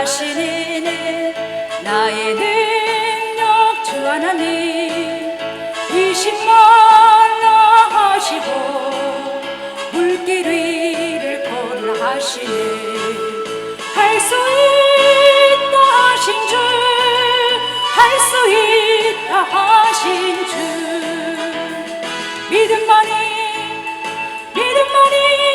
하시니니 나의 능력 주 하나님. 이신말라 하시고 물길 위를 걸라 하시니 할 수 있다 하신 주 할 수 있다 하신 주 믿음만이 믿음만이.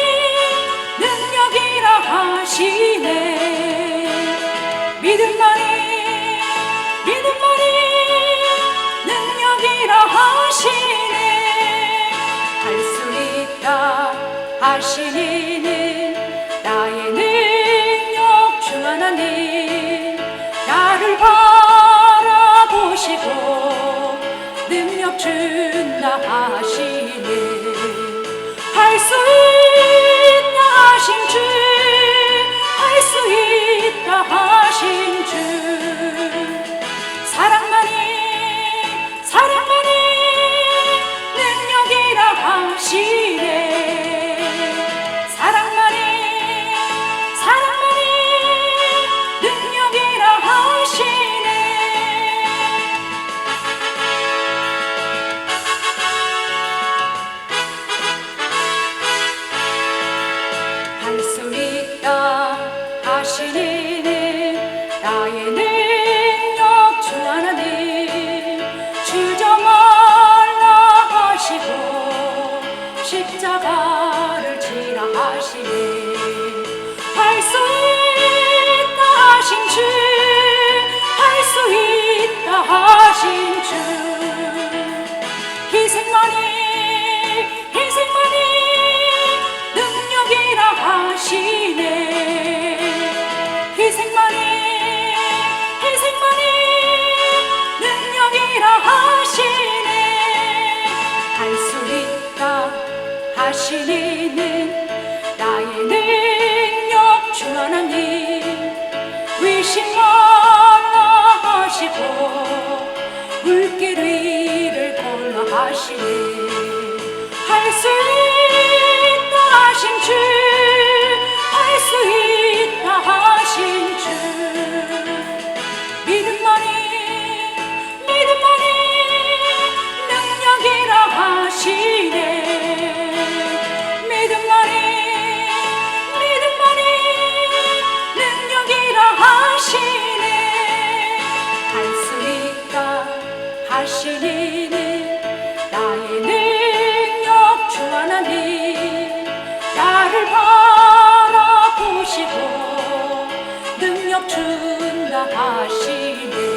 믿음만이 믿음만이 능력이라 하시네. 할 수 있다 하시니 하시니는 나의 능 하시니는 나의 능력 주 하나님 의심 말라 하시고 물길 위를 걸어 하시네 할수 啊，是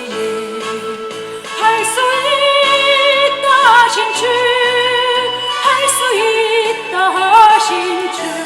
다시는 할 수 있다 하신 주 할 수 있다 하신 주.